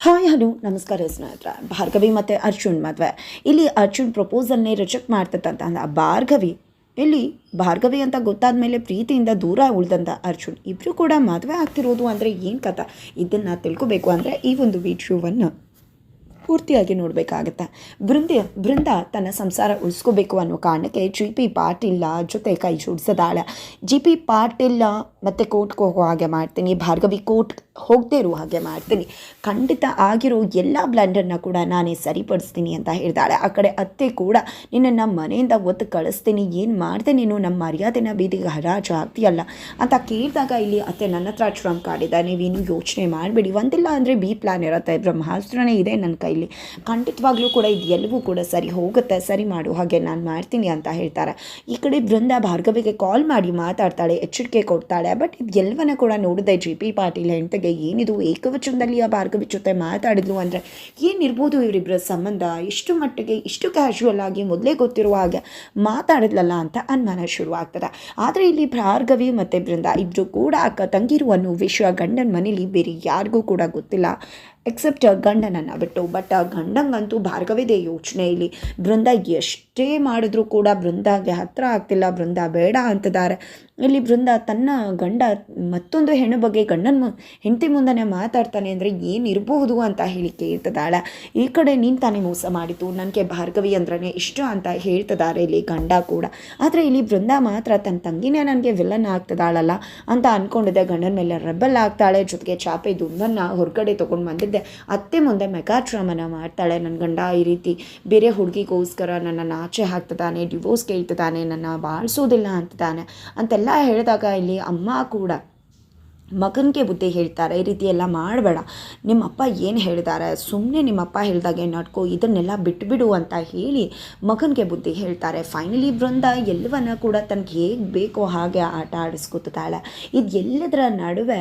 Hi, hello, ನಮಸ್ಕಾರ ಸ್ನೇಹಿತರ. ಭಾರ್ಗವಿ ಮತ್ತು ಅರ್ಜುನ್ ಮದುವೆ. ಇಲ್ಲಿ ಅರ್ಜುನ್ ಪ್ರಪೋಸಲ್ನೇ ರಿಜೆಕ್ಟ್ ಮಾಡ್ತಕ್ಕಂಥ ಭಾರ್ಗವಿ, ಇಲ್ಲಿ ಭಾರ್ಗವಿ ಅಂತ ಗೊತ್ತಾದ ಮೇಲೆ ಪ್ರೀತಿಯಿಂದ ದೂರ ಉಳಿದಂಥ ಅರ್ಜುನ್ ಇಬ್ಬರು ಕೂಡ ಮದುವೆ ಆಗ್ತಿರೋದು ಅಂದರೆ ಏನು ಕಥ? ಇದನ್ನು ತಿಳ್ಕೊಬೇಕು ಅಂದರೆ ಈ ಒಂದು ವಿಡಿಯೋವನ್ನು ಪೂರ್ತಿಯಾಗಿ ನೋಡಬೇಕಾಗತ್ತೆ. ಬೃಂದ ಬೃಂದ ತನ್ನ ಸಂಸಾರ ಉಳಿಸ್ಕೋಬೇಕು ಅನ್ನೋ ಕಾರಣಕ್ಕೆ ಜಿ ಪಿ ಪಾಟೀಲ ಜೊತೆ ಕೈ ಜೋಡಿಸದಾಳೆ ಜಿ ಪಿ ಪಾಟೀಲ ಮತ್ತು ಕೋರ್ಟ್ಗೆ ಹೋಗೋ ಹಾಗೆ ಮಾಡ್ತೀನಿ, ಭಾರ್ಗವಿ ಕೋರ್ಟ್ ಹೋಗದೇ ಇರೋ ಹಾಗೆ ಮಾಡ್ತೀನಿ. ಖಂಡಿತ ಆಗಿರೋ ಎಲ್ಲ ಬ್ಲ್ಯಾಂಡರ್ನ ಕೂಡ ನಾನೇ ಸರಿಪಡಿಸ್ತೀನಿ ಅಂತ ಹೇಳ್ದಾಳೆ. ಆ ಕಡೆ ಅತ್ತೆ ಕೂಡ ನಿನ್ನನ್ನು ಮನೆಯಿಂದ ಒತ್ತು ಕಳಿಸ್ತೀನಿ, ಏನು ಮಾಡಿದೆ ನೀನು? ನಮ್ಮ ಮರ್ಯಾದೆನ ಬೀದಿಗೆ ಹರಾಜು ಆಗ್ತೀಯಲ್ಲ ಅಂತ ಕೇಳಿದಾಗ ಇಲ್ಲಿ ಅತ್ತೆ ನನ್ನ ಹತ್ರ ಟ್ರಂಪ್ ಕಾಡಿದ ನೀವೇನು ಯೋಚನೆ ಮಾಡಬೇಡಿ. ಒಂದಿಲ್ಲ ಅಂದರೆ ಬಿ ಪ್ಲಾನ್ ಇರುತ್ತೆ, ಬ್ರಹ್ಮಾಸ್ತ್ರನೇ ಇದೆ ನನ್ನ ಕೈಲಿ. ಖಂಡಿತವಾಗ್ಲೂ ಕೂಡ ಇದು ಎಲ್ಲವೂ ಕೂಡ ಸರಿ ಹೋಗುತ್ತೆ, ಸರಿ ಮಾಡು, ಹಾಗೆ ನಾನು ಮಾಡ್ತೀನಿ ಅಂತ ಹೇಳ್ತಾರೆ. ಈ ಕಡೆ ಬೃಂದ ಭಾರ್ಗವಿಗೆ ಕಾಲ್ ಮಾಡಿ ಮಾತಾಡ್ತಾಳೆ, ಎಚ್ಚರಿಕೆ ಕೊಡ್ತಾಳೆ ಬಟ್ ಇದು ಎಲ್ಲವನ್ನ ಕೂಡ ನೋಡಿದೆ. ಜಿ ಪಿ ಪಾಟೀಲ್ ಹೆಂಡತಿಗೆ ಏನಿದು, ಏಕವಚನದಲ್ಲಿ ಆ ಭಾರ್ಗವಿ ಜೊತೆ ಮಾತಾಡಿದ್ಲು ಅಂದರೆ ಏನಿರ್ಬೋದು ಇವರಿಬ್ಬರ ಸಂಬಂಧ? ಇಷ್ಟು ಮಟ್ಟಿಗೆ, ಇಷ್ಟು ಕ್ಯಾಶುವಲ್ ಆಗಿ ಮೊದಲೇ ಗೊತ್ತಿರುವ ಹಾಗೆ ಮಾತಾಡಿದ್ಲಲ್ಲ ಅಂತ ಅನುಮಾನ ಶುರು ಆಗ್ತದೆ ಆದರೆ ಇಲ್ಲಿ ಭಾರ್ಗವಿ ಮತ್ತು ಬೃಂದ ಇಬ್ಬರು ಕೂಡ ಅಕ್ಕ ತಂಗಿರು ಅನ್ನೋ ವಿಷಯ ಗಂಡನ ಮನೇಲಿ ಬೇರೆ ಯಾರಿಗೂ ಕೂಡ ಗೊತ್ತಿಲ್ಲ. ಎಕ್ಸೆಪ್ಟ್ ಗಂಡನನ್ನು ಬಿಟ್ಟು. ಬಟ್ ಗಂಡಂಗಂತೂ ಭಾರ್ಗವಿದೆ ಯೋಚನೆ ಇಲ್ಲಿ ಬೃಂದ ಎಷ್ಟೇ ಮಾಡಿದ್ರೂ ಕೂಡ ಬೃಂದಾಗೆ ಹತ್ತಿರ ಆಗ್ತಿಲ್ಲ, ಬೃಂದ ಬೇಡ ಅಂತಿದ್ದಾರೆ ಇಲ್ಲಿ ಬೃಂದ ತನ್ನ ಗಂಡ ಮತ್ತೊಂದು ಹೆಣ್ಣು ಬಗ್ಗೆ ಗಂಡನ ಮು, ಹೆಂಡತಿ ಮುಂದೆ ಮಾತಾಡ್ತಾನೆ ಅಂದರೆ ಏನಿರಬಹುದು ಅಂತ ಹೇಳಿ ಕೇಳ್ತದಾಳ. ಈ ಕಡೆ ನೀನು ತಾನೇ ಮೋಸ ಮಾಡಿತು ನನಗೆ ಭಾರ್ಗವಿ ಅಂದ್ರೆ ಇಷ್ಟ ಅಂತ ಹೇಳ್ತದಾರೆ ಇಲ್ಲಿ ಗಂಡ ಕೂಡ. ಆದರೆ ಇಲ್ಲಿ ಬೃಂದ ಮಾತ್ರ ತನ್ನ ತಂಗಿನೇ ನನಗೆ ವಿಲನ್ ಆಗ್ತದಾಳಲ್ಲ ಅಂತ ಅಂದ್ಕೊಂಡಿದ್ದೆ ಗಂಡನ ಮೇಲೆ ರೆಬಲ್ ಆಗ್ತಾಳೆ, ಜೊತೆಗೆ ಚಾಪೆ ದುಂಡನ್ನು ಹೊರಗಡೆ ತೊಗೊಂಡು ಬಂದಿದ್ದೆ. ಅತ್ತೆ ಮುಂದೆ ಮೆಗಾಟ್ರಾಮನ ಮಾಡ್ತಾಳೆ ನನ್ನ ಗಂಡ. ಈ ರೀತಿ ಬೇರೆ ಹುಡುಗಿಗೋಸ್ಕರ ನನ್ನನ್ನು ಆಚೆ ಹಾಕ್ತದಾನೆ ಡಿವೋರ್ಸ್ ಕೇಳ್ತದಾನೆ, ನನ್ನ ಬಾಳಿಸೋದಿಲ್ಲ ಅಂತದಾನೆ ಅಂತೆಲ್ಲ ಹೇಳಿದಾಗ ಇಲ್ಲಿ ಅಮ್ಮ ಕೂಡ ಮಗನಿಗೆ ಬುದ್ಧಿ ಹೇಳ್ತಾರೆ, ಈ ರೀತಿ ಎಲ್ಲ ಮಾಡಬೇಡ. ನಿಮ್ಮಪ್ಪ ಏನು ಹೇಳಿದ್ದಾರೆ ಸುಮ್ಮನೆ ನಿಮ್ಮಪ್ಪ ಹೇಳಿದಾಗೆ ನಡ್ಕೋ, ಇದನ್ನೆಲ್ಲ ಬಿಟ್ಬಿಡು ಅಂತ ಹೇಳಿ ಮಗನಿಗೆ ಬುದ್ಧಿ ಹೇಳ್ತಾರೆ. ಫೈನಲಿ ಬೃಂದ ಎಲ್ಲವನ್ನ ಕೂಡ ತನಗೆ ಹೇಗೆ ಬೇಕೋ ಹಾಗೆ ಆಟ ಆಡಿಸ್ಕೊತಾಳೆ ಇದು ಎಲ್ಲದರ ನಡುವೆ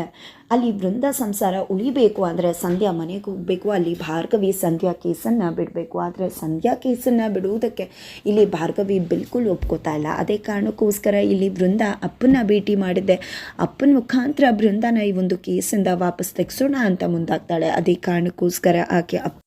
ಅಲ್ಲಿ ವೃಂದ ಸಂಸಾರ ಉಳಿಬೇಕು ಅಂದರೆ ಸಂಧ್ಯಾ ಮನೆಗೆ ಹೋಗಬೇಕು, ಅಲ್ಲಿ ಭಾರ್ಗವಿ ಸಂಧ್ಯಾ ಕೇಸನ್ನು ಬಿಡಬೇಕು. ಆದರೆ ಸಂಧ್ಯಾ ಕೇಸನ್ನು ಬಿಡುವುದಕ್ಕೆ ಇಲ್ಲಿ ಭಾರ್ಗವಿ ಬಿಲ್ಕುಲ್ ಒಪ್ಕೋತಾ ಇಲ್ಲ. ಅದೇ ಕಾರಣಕ್ಕೋಸ್ಕರ ಇಲ್ಲಿ ವೃಂದ ಅಪ್ಪನ ಭೇಟಿ ಮಾಡಿದ್ದೆ ಅಪ್ಪನ ಮುಖಾಂತರ ಬೃಂದನ ಈ ಒಂದು ಕೇಸಿಂದ ವಾಪಸ್ ತೆಗೆಸೋಣ ಅಂತ ಮುಂದಾಗ್ತಾಳೆ. ಅದೇ ಕಾರಣಕ್ಕೋಸ್ಕರ ಆಕೆ ಅಪ್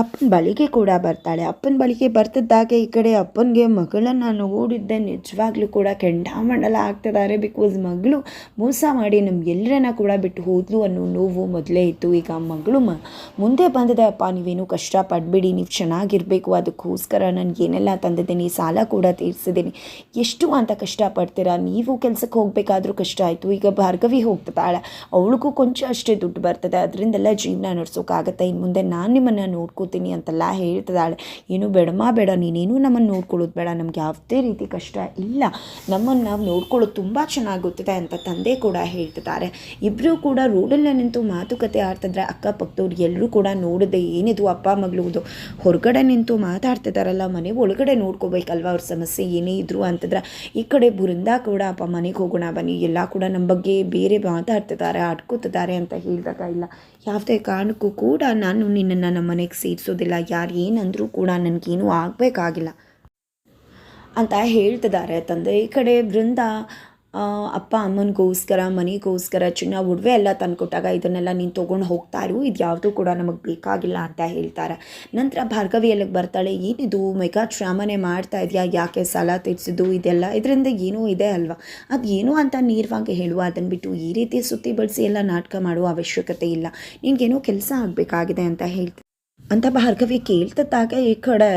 ಅಪ್ಪನ ಬಳಿಗೆ ಕೂಡ ಬರ್ತಾಳೆ. ಅಪ್ಪನ ಬಳಿಗೆ ಬರ್ತಿದ್ದಾಗೆ ಈ ಕಡೆ ಅಪ್ಪನಿಗೆ ಮಗಳನ್ನು ಓಡಿದ್ದೆ ನಿಜವಾಗ್ಲೂ ಕೂಡ ಕೆಂಡಾಮಂಡಲ ಆಗ್ತಿದ್ದಾರೆ. ಬಿಕಾಸ್ ಮಗಳು ಮೋಸ ಮಾಡಿ ನಮ್ಗೆಲ್ಲರನ್ನ ಕೂಡ ಬಿಟ್ಟು ಹೋದ್ಲು ಅನ್ನೋ ನೋವು ಮೊದಲೇ ಇತ್ತು. ಈಗ ಮಗಳು ಮ, ಮುಂದೆ ಬಂದಿದೆ. ಅಪ್ಪ, ನೀವೇನು ಕಷ್ಟಪಡಬೇಡಿ. ನೀವು ಚೆನ್ನಾಗಿರಬೇಕು. ಅದಕ್ಕೋಸ್ಕರ ನನಗೆ ಏನೆಲ್ಲ ತಂದಿದ್ದೀನಿ ಸಾಲ ಕೂಡ ತೀರಿಸಿದ್ದೀನಿ. ಎಷ್ಟು ಅಂತ ಕಷ್ಟಪಡ್ತೀರಾ? ನೀವು ಕೆಲಸಕ್ಕೆ ಹೋಗಬೇಕಾದ್ರೂ ಕಷ್ಟ ಆಯಿತು. ಈಗ ಭಾರ್ಗವಿ ಹೋಗ್ತಿದ್ದಾಳೆ ಅವಳಿಗೂ ಕೊಂಚ ಅಷ್ಟೇ ದುಡ್ಡು ಬರ್ತದೆ. ಅದರಿಂದೆಲ್ಲ ಜೀವನ ನಡೆಸೋಕ್ಕಾಗತ್ತೆ ಇನ್ನು ಮುಂದೆ ನಾನು ನಿಮ್ಮನ್ನು ನೋಡ್ಕೋತೀನಿ ಅಂತೆಲ್ಲ ಹೇಳ್ತಿದ್ದಾಳೆ. ಏನು ಬೇಡಮ್ಮ, ಬೇಡ, ನೀನೇನು ನಮ್ಮನ್ನು ನೋಡ್ಕೊಳ್ಳೋದು ಬೇಡ. ನಮ್ಗೆ ಯಾವುದೇ ರೀತಿ ಕಷ್ಟ ಇಲ್ಲ. ನಮ್ಮನ್ನು ನಾವು ನೋಡ್ಕೊಳ್ಳೋದು ತುಂಬ ಚೆನ್ನಾಗಿ ಅಂತ ತಂದೆ ಕೂಡ ಹೇಳ್ತಿದ್ದಾರೆ. ಇಬ್ಬರೂ ಕೂಡ ರೋಡಲ್ಲೇ ನಿಂತು ಮಾತುಕತೆ ಆಡ್ತಿದ್ರೆ ಅಕ್ಕಪಕ್ಕದವ್ರು ಎಲ್ಲರೂ ಕೂಡ ನೋಡಿದೆ ಏನಿದು ಅಪ್ಪ, ಮಗಳು ಹೊರಗಡೆ ನಿಂತು ಮಾತಾಡ್ತಿದ್ದಾರಲ್ಲ, ಮನೆ ಒಳಗಡೆ ನೋಡ್ಕೋಬೇಕಲ್ವ? ಅವ್ರ ಸಮಸ್ಯೆ ಏನೇ ಇದ್ರು ಅಂತಂದ್ರೆ ಈ ಕಡೆ ಬೃಂದ ಕೂಡ ಅಪ್ಪ ಮನೆಗೆ ಹೋಗೋಣ ಬನ್ನಿ. ಎಲ್ಲ ಕೂಡ ನಮ್ಮ ಬಗ್ಗೆ ಬೇರೆ ಮಾತಾಡ್ತಿದ್ದಾರೆ ಆಡ್ಕೋತಿದ್ದಾರೆ ಅಂತ ಹೇಳಿದಾಗ ಇಲ್ಲ. ಯಾವುದೇ ಕಾರಣಕ್ಕೂ ಕೂಡ ನಾನು ನಿನ್ನನ್ನು ನಮ್ಮ ಮನೆಗೆ ಸೇರಿಸೋದಿಲ್ಲ ಯಾರು ಏನಂದರೂ ಕೂಡ ನನಗೇನೂ ಆಗಬೇಕಾಗಿಲ್ಲ. ಅಂತ ಹೇಳ್ತಿದ್ದಾರೆ ತಂದೆ. ಈ ಕಡೆ ಬೃಂದ ಅಪ್ಪ ಅಮ್ಮನಿಗೋಸ್ಕರ, ಮನೆಗೋಸ್ಕರ, ಚಿನ್ನ, ಒಡವೆ ಎಲ್ಲ ತಂದುಕೊಟ್ಟಾಗ ಇದನ್ನೆಲ್ಲ ನೀನು ತೊಗೊಂಡು ಹೋಗ್ತಾ ಇರು. ಇದು ಯಾವುದೂ ಕೂಡ ನಮಗೆ ಬೇಕಾಗಿಲ್ಲ ಅಂತ ಹೇಳ್ತಾರೆ. ನಂತರ ಭಾರ್ಗವಿ ಎಲ್ಲಿಗೆ ಬರ್ತಾಳೆ, ಏನಿದು? ಮೆಗಾ ಶ್ರಾಮನೆ ಮಾಡ್ತಾ ಇದೆಯಾ? ಯಾಕೆ ಸಾಲ ತೀರಿಸಿದ್ದು? ಇದೆಲ್ಲ ಇದರಿಂದ ಏನೂ ಇದೆ ಅಲ್ವಾ? ಅದು ಏನೂ ಅಂತ ನೀರ್ವಾಗಿ ಹೇಳುವ. ಅದನ್ನು ಬಿಟ್ಟು ಈ ರೀತಿ ಸುತ್ತಿ ಬಳಸಿ ಎಲ್ಲ ನಾಟಕ ಮಾಡುವ ಅವಶ್ಯಕತೆ ಇಲ್ಲ. ನಿನಗೇನೋ ಕೆಲಸ ಆಗಬೇಕಾಗಿದೆ ಅಂತ ಹೇಳ್ತೀನಿ ಅಂತ ಭಾರ್ಗವಿ ಕೇಳ್ತಿದ್ದಾಗ ಈ ಕಡೆ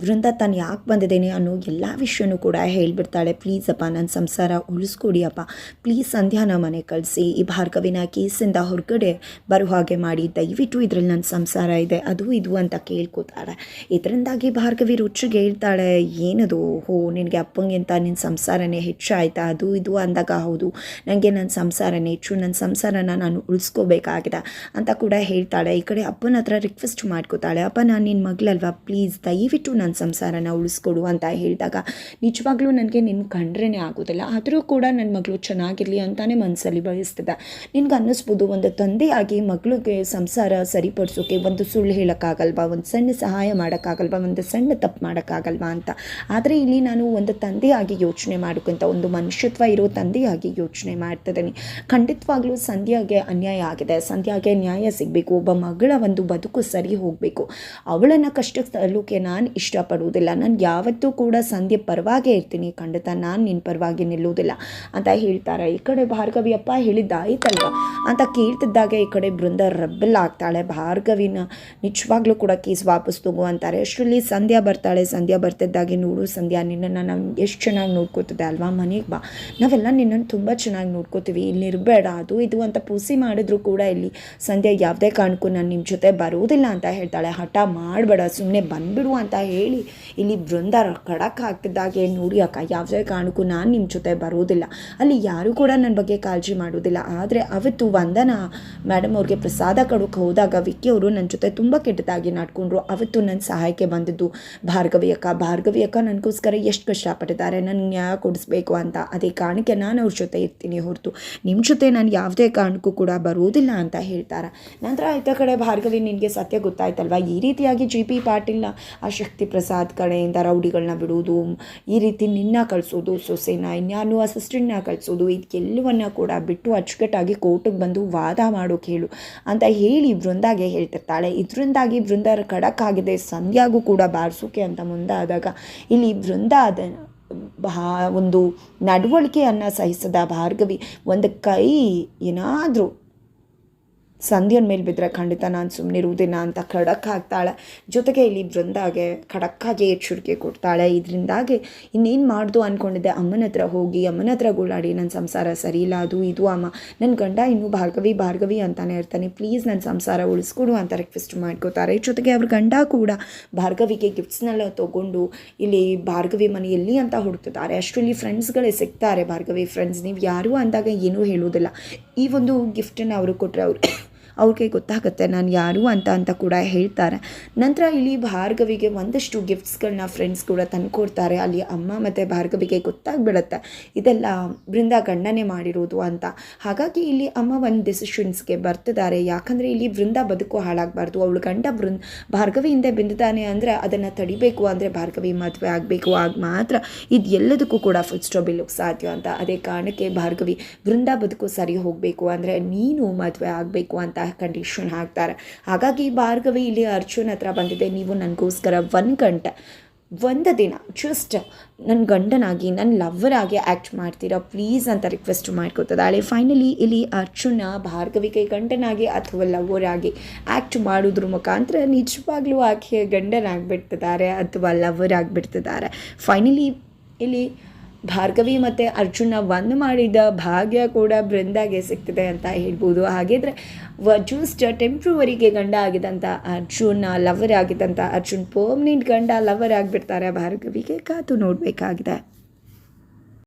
ಬೃಂದ ತಾನು ಯಾಕೆ ಬಂದಿದ್ದೇನೆ ಅನ್ನೋ ಎಲ್ಲ ವಿಷಯನೂ ಕೂಡ ಹೇಳಿಬಿಡ್ತಾಳೆ. ಪ್ಲೀಸ್ ಅಪ್ಪ ನನ್ನ ಸಂಸಾರ ಉಳಿಸ್ಕೊಡಿ ಅಪ್ಪ. ಪ್ಲೀಸ್ ಸಂಧ್ಯಾನ ಮನೆ ಕಳಿಸಿ. ಈ ಭಾರ್ಗವಿನ ಕೇಸಿಂದ ಹೊರಗಡೆ ಬರೋ ಹಾಗೆ ಮಾಡಿ. ದಯವಿಟ್ಟು ಇದರಲ್ಲಿ ನನ್ನ ಸಂಸಾರ ಇದೆ. ಅದು ಇದು ಅಂತ ಕೇಳ್ಕೊತಾಳೆ. ಇದರಿಂದಾಗಿ ಭಾರ್ಗವಿ ರುಚಿಗೆ ಹೇಳ್ತಾಳೆ, ಏನದು? ಹೋ, ನಿನಗೆ ಅಪ್ಪಂಗಿಂತ ನಿನ್ನ ಸಂಸಾರನೇ ಹೆಚ್ಚಾಯ್ತಾ? ಅದು ಇದು ಅಂದಾಗ ಹೌದು. ನನಗೆ ನನ್ನ ಸಂಸಾರನೇ ಹೆಚ್ಚು. ನನ್ನ ಸಂಸಾರನ ನಾನು ಉಳಿಸ್ಕೋಬೇಕಾಗಿದೆ ಅಂತ ಕೂಡ ಹೇಳ್ತಾಳೆ. ಈ ಕಡೆ ಅಪ್ಪನ ಹತ್ರ ರಿಕ್ವೆಸ್ಟ್ ಮಾಡ್ಕೋತಾಳೆ. ಅಪ್ಪ, ನಾನು ನಿನ್ನ ಮಗಳಲ್ವಾ? ಪ್ಲೀಸ್ ದಯವಿಟ್ಟು ನನ್ನ ಸಂಸಾರನ ಉಳಿಸ್ಕೊಡು ಅಂತ ಹೇಳಿದಾಗ ನಿಜವಾಗ್ಲೂ ನನಗೆ ನಿನ್ನ ಕಂಡ್ರೇ ಆಗೋದಿಲ್ಲ. ಆದರೂ ಕೂಡ ನನ್ನ ಮಗಳು ಚೆನ್ನಾಗಿರಲಿ ಅಂತಾನೆ ಮನಸ್ಸಲ್ಲಿ ಬಯಸ್ತದೆ ನಿನ್ಗೆ ಅನ್ನಿಸ್ಬೋದು ಒಂದು ತಂದೆಯಾಗಿ ಮಗಳಿಗೆ ಸಂಸಾರ ಸರಿಪಡಿಸೋಕೆ ಒಂದು ಸುಳ್ಳು ಹೇಳೋಕ್ಕಾಗಲ್ವಾ, ಒಂದು ಸಣ್ಣ ಸಹಾಯ ಮಾಡೋಕ್ಕಾಗಲ್ವಾ, ಒಂದು ಸಣ್ಣ ತಪ್ಪು ಮಾಡೋಕ್ಕಾಗಲ್ವಾ ಅಂತ. ಆದರೆ ಇಲ್ಲಿ ನಾನು ಒಂದು ತಂದೆಯಾಗಿ ಯೋಚನೆ ಮಾಡೋಕ್ಕಿಂತ ಒಂದು ಮನುಷ್ಯತ್ವ ಇರೋ ತಂದೆಯಾಗಿ ಯೋಚನೆ ಮಾಡ್ತಿದ್ದೀನಿ. ಖಂಡಿತವಾಗ್ಲೂ ಸಂಧ್ಯಾಗೆ ಅನ್ಯಾಯ ಆಗಿದೆ. ಸಂಧ್ಯಾಗೆ ನ್ಯಾಯ ಸಿಗಬೇಕು. ಒಬ್ಬ ಮಗಳ ಒಂದು ಬದುಕು ಸರಿ ಹೋಗಬೇಕು. ಅವಳನ್ನು ಕಷ್ಟಕ್ಕೆ ತಲುಕೆ ನಾನು ಇಷ್ಟಪಡುವುದಿಲ್ಲ. ನಾನು ಯಾವತ್ತೂ ಕೂಡ ಸಂಧ್ಯೆ ಪರವಾಗೇ ಇರ್ತೀನಿ. ಖಂಡಿತ ನಾನು ನಿನ್ನ ಪರವಾಗಿ ನಿಲ್ಲುವುದಿಲ್ಲ ಅಂತ ಹೇಳ್ತಾರೆ. ಈ ಕಡೆ ಭಾರ್ಗವಿಯಪ್ಪ ಹೇಳಿದ್ದಾಯ್ತಲ್ವ? ಅಂತ ಕೇಳ್ತಿದ್ದಾಗ ಈ ಕಡೆ ಬೃಂದ ರಬ್ಬಲ್ ಆಗ್ತಾಳೆ. ಭಾರ್ಗವಿನ ನಿಜವಾಗ್ಲೂ ಕೂಡ ಕೇಸ್ ವಾಪಸ್ ತಗೋ ಅಂತಾರೆ. ಅಷ್ಟರಲ್ಲಿ ಸಂಧ್ಯಾ ಬರ್ತಾಳೆ. ಸಂಧ್ಯಾ ಬರ್ತಿದ್ದಾಗೆ ನೋಡು ಸಂಧ್ಯಾ, ನಿನ್ನನ್ನು ನಾವು ಎಷ್ಟು ಚೆನ್ನಾಗಿ ನೋಡ್ಕೋತಿದ್ದೆ ಅಲ್ವಾ? ಮನೆಗೆ ಬಾ. ನಾವೆಲ್ಲ ನಿನ್ನನ್ನು ತುಂಬ ಚೆನ್ನಾಗಿ ನೋಡ್ಕೋತೀವಿ. ಇಲ್ಲಿ ಇರಬೇಡ. ಅದು ಇದು ಅಂತ ಪೂಸಿ ಮಾಡಿದ್ರು ಕೂಡ ಇಲ್ಲಿ ಸಂಧ್ಯಾ ಯಾವುದೇ ಕಾರಣಕ್ಕೂ ನಾನು ನಿಮ್ಮ ಜೊತೆ ಬರುವುದಿಲ್ಲ ಅಂತ ಹೇಳ್ತಾಳೆ. ಹಠ ಮಾಡಬೇಡ. ಸುಮ್ಮನೆ ಬಂದ್ಬಿಡು ಅಂತ ಹೇಳಿ ಇಲ್ಲಿ ಬೃಂದ ಖಡಕ್ ಹಾಕ್ತಿದ್ದಾಗೆ ನೋಡಿ ಅಕ್ಕ ಯಾವುದೇ ಕಾರಣಕ್ಕೂ ನಾನು ನಿಮ್ಮ ಜೊತೆ ಬರೋದಿಲ್ಲ. ಅಲ್ಲಿ ಯಾರೂ ಕೂಡ ನನ್ನ ಬಗ್ಗೆ ಕಾಳಜಿ ಮಾಡೋದಿಲ್ಲ. ಆದರೆ ಅವತ್ತು ವಂದನಾ ಮೇಡಮ್ ಅವ್ರಿಗೆ ಪ್ರಸಾದ ಕಡಕ್ಕೆ ಹೋದಾಗ ವಿಕ್ಕಿ ಅವರು ನನ್ನ ಜೊತೆ ತುಂಬ ಕೆಟ್ಟದಾಗಿ ನಾಡ್ಕೊಂಡ್ರು. ಅವತ್ತು ನನ್ನ ಸಹಾಯಕ್ಕೆ ಬಂದಿದ್ದು ಭಾರ್ಗವಿ ಅಕ್ಕ. ಭಾರ್ಗವಿ ಅಕ್ಕ ನನಗೋಸ್ಕರ ಎಷ್ಟು ಕಷ್ಟಪಟ್ಟಿದ್ದಾರೆ. ನನಗೆ ನ್ಯಾಯ ಕೊಡಿಸ್ಬೇಕು ಅಂತ. ಅದೇ ಕಾರಣಕ್ಕೆ ನಾನು ಅವ್ರ ಜೊತೆ ಇರ್ತೀನಿ ಹೊರತು. ನಿಮ್ಮ ಜೊತೆ ನಾನು ಯಾವುದೇ ಕಾರಣಕ್ಕೂ ಕೂಡ ಬರೋದಿಲ್ಲ ಅಂತ ಹೇಳ್ತಾರೆ. ನಂತರ ಆಯ್ತ ಕಡೆ ಭಾರ್ಗವಿ, ನಿನಗೆ ಸತ್ಯ ಗೊತ್ತಾಯ್ತಲ್ವಾ? ಈ ರೀತಿಯಾಗಿ ಜಿ ಪಿ ಪಾಟೀಲ್ನ ಆ ಶಕ್ತಿ ಪ್ರಸಾದ್ ಕಡೆಯಿಂದ ರೌಡಿಗಳನ್ನ ಬಿಡುವುದು, ಈ ರೀತಿ ನಿನ್ನ ಕಳಿಸೋದು, ಸೊಸೆನ ಇನ್ಯಾನು ಅಸಿಸ್ಟೆಂಟ್ನ ಕಳಿಸೋದು ಇದಕ್ಕೆಲ್ಲವನ್ನ ಕೂಡ ಬಿಟ್ಟು ಅಚ್ಚುಕಟ್ಟಾಗಿ ಕೋರ್ಟಿಗೆ ಬಂದು ವಾದ ಮಾಡೋಕೆ ಹೇಳು ಅಂತ ಹೇಳಿ ಬೃಂದಾಗೆ ಹೇಳ್ತಿರ್ತಾಳೆ. ಇದರಿಂದಾಗಿ ಬೃಂದ ಖಡಕ್ ಆಗಿದೆ ಸಂಧ್ಯಾಗೂ ಕೂಡ ಬಾರಿಸೋಕೆ ಅಂತ ಮುಂದಾದಾಗ ಇಲ್ಲಿ ಬೃಂದ ಅದ ಒಂದು ನಡವಳಿಕೆಯನ್ನು ಸಹಿಸದ ಭಾರ್ಗವಿ ಒಂದು ಕೈ ಏನಾದರೂ ಸಂಧ್ಯನ ಮೇಲೆ ಬಿದ್ದರೆ ಖಂಡಿತ ನಾನು ಸುಮ್ಮನೆ ಇರುವುದಿಲ್ಲ ಅಂತ ಖಡಕ್ ಹಾಕ್ತಾಳೆ ಜೊತೆಗೆ ಇಲ್ಲಿ ಬೃಂದಾಗೆ ಖಡಕ್ಕಾಗಿ ಎಚ್ಚರಿಕೆ ಕೊಡ್ತಾಳೆ. ಇದರಿಂದಾಗಿ ಇನ್ನೇನು ಮಾಡ್ದು ಅಂದ್ಕೊಂಡಿದ್ದೆ ಅಮ್ಮನ ಹತ್ರ ಹೋಗಿ, ಅಮ್ಮನ ಹತ್ರ ಗೋಳಾಡಿ ನನ್ನ ಸಂಸಾರ ಸರಿ ಇಲ್ಲ, ಅದು ಇದು ಅಮ್ಮ. ನನ್ನ ಗಂಡ ಇನ್ನೂ ಭಾರ್ಗವಿ ಭಾರ್ಗವಿ ಅಂತಾನೆ ಇರ್ತಾನೆ. ಪ್ಲೀಸ್ ನನ್ನ ಸಂಸಾರ ಉಳಿಸ್ಕೊಡು ಅಂತ ರಿಕ್ವೆಸ್ಟ್ ಮಾಡ್ಕೋತಾರೆ. ಜೊತೆಗೆ ಅವ್ರ ಗಂಡ ಕೂಡ ಭಾರ್ಗವಿಗೆ ಗಿಫ್ಟ್ಸ್ನೆಲ್ಲ ತೊಗೊಂಡು ಇಲ್ಲಿ ಭಾರ್ಗವಿ ಮನೆ ಎಲ್ಲಿ ಅಂತ ಹುಡುಕ್ತಿದ್ದಾರೆ. ಅಷ್ಟರಲ್ಲಿ ಫ್ರೆಂಡ್ಸ್ಗಳೇ ಸಿಗ್ತಾರೆ. ಭಾರ್ಗವಿ ಫ್ರೆಂಡ್ಸ್ ನೀವು ಯಾರು ಅಂದಾಗ ಏನೂ ಹೇಳೋದಿಲ್ಲ ಈ ಒಂದು ಗಿಫ್ಟನ್ನು ಅವರು ಕೊಟ್ಟರೆ ಅವರು ಅವ್ರಿಗೆ ಗೊತ್ತಾಗುತ್ತೆ ನಾನು ಯಾರು ಅಂತ ಅಂತ ಕೂಡ ಹೇಳ್ತಾರೆ. ನಂತರ ಇಲ್ಲಿ ಭಾರ್ಗವಿಗೆ ಒಂದಷ್ಟು ಗಿಫ್ಟ್ಸ್ಗಳನ್ನ ಫ್ರೆಂಡ್ಸ್ ಕೂಡ ತಂದುಕೊಡ್ತಾರೆ. ಅಲ್ಲಿ ಅಮ್ಮ ಮತ್ತು ಭಾರ್ಗವಿಗೆ ಗೊತ್ತಾಗ್ಬಿಡುತ್ತೆ ಇದೆಲ್ಲ ಬೃಂದ ಗಂಡನೇ ಮಾಡಿರೋದು ಅಂತ. ಹಾಗಾಗಿ ಇಲ್ಲಿ ಅಮ್ಮ ಒಂದು ಡಿಸಿಷನ್ಸ್ಗೆ ಬರ್ತಿದ್ದಾರೆ. ಯಾಕಂದರೆ ಇಲ್ಲಿ ಬೃಂದ ಬದುಕು ಹಾಳಾಗಬಾರ್ದು. ಅವಳು ಗಂಡ ಬೃಂದ ಭಾರ್ಗವಿಯಿಂದ ಬಿಂದಿದ್ದಾನೆ ಅಂದರೆ ಅದನ್ನು ತಡಿಬೇಕು ಅಂದರೆ ಭಾರ್ಗವಿ ಮದುವೆ ಆಗಬೇಕು. ಆಗ ಮಾತ್ರ ಇದು ಎಲ್ಲದಕ್ಕೂ ಕೂಡ ಫುಲ್ ಸ್ಟಾಪ್ ಸಾಧ್ಯ ಅಂತ. ಅದೇ ಕಾರಣಕ್ಕೆ ಭಾರ್ಗವಿ ಬೃಂದ ಬದುಕು ಸರಿ ಹೋಗಬೇಕು ಅಂದರೆ ನೀನು ಮದುವೆ ಆಗಬೇಕು ಅಂತ ಕಂಡೀಷನ್ ಹಾಕ್ತಾರೆ. ಹಾಗಾಗಿ ಭಾರ್ಗವಿ ಇಲ್ಲಿ ಅರ್ಜುನ್ ಹತ್ರ ಬಂದಿದೆ. ನೀವು ನನಗೋಸ್ಕರ ಒಂದು ಗಂಟೆ, ಒಂದು ದಿನ ಜಸ್ಟ್ ನನ್ನ ಗಂಡನಾಗಿ ನನ್ನ ಲವ್ವರ್ ಆಗಿ ಆ್ಯಕ್ಟ್ ಮಾಡ್ತೀರಾ? ಪ್ಲೀಸ್ ಅಂತ ರಿಕ್ವೆಸ್ಟ್ ಮಾಡ್ಕೋತದಾಳೆ ಫೈನಲಿ ಇಲ್ಲಿ ಅರ್ಜುನ ಭಾರ್ಗವಿಗೆ ಗಂಡನಾಗಿ ಅಥವಾ ಲವ್ವರಾಗಿ ಆ್ಯಕ್ಟ್ ಮಾಡೋದ್ರ ಮುಖಾಂತರ ನಿಜವಾಗ್ಲೂ ಆಕೆ ಗಂಡನಾಗಿಬಿಡ್ತಿದ್ದಾರೆ ಅಥವಾ ಲವ್ವರ್ ಆಗಿಬಿಡ್ತಿದ್ದಾರೆ. ಫೈನಲಿ ಇಲ್ಲಿ ಭಾರ್ಗವಿ ಮತ್ತು ಅರ್ಜುನ ಒಂದು ಮಾಡಿದ ಭಾಗ್ಯ ಕೂಡ ಬೃಂದಾಗೆ ಸಿಗ್ತದೆ ಅಂತ ಹೇಳ್ಬೋದು. ಹಾಗಿದ್ರೆ ಜೂಸ್ಟ್ ಟೆಂಪ್ರವರಿಗೆ ಗಂಡ ಆಗಿದ್ದಂಥ ಅರ್ಜುನ ಲವರ್ ಆಗಿದ್ದಂಥ ಅರ್ಜುನ್, ಪರ್ಮನೆಂಟ್ ಗಂಡ ಲವರ್ ಆಗಿಬಿಡ್ತಾರೆ ಭಾರ್ಗವಿಗೆ ಕಾತು ನೋಡಬೇಕಾಗಿದೆ.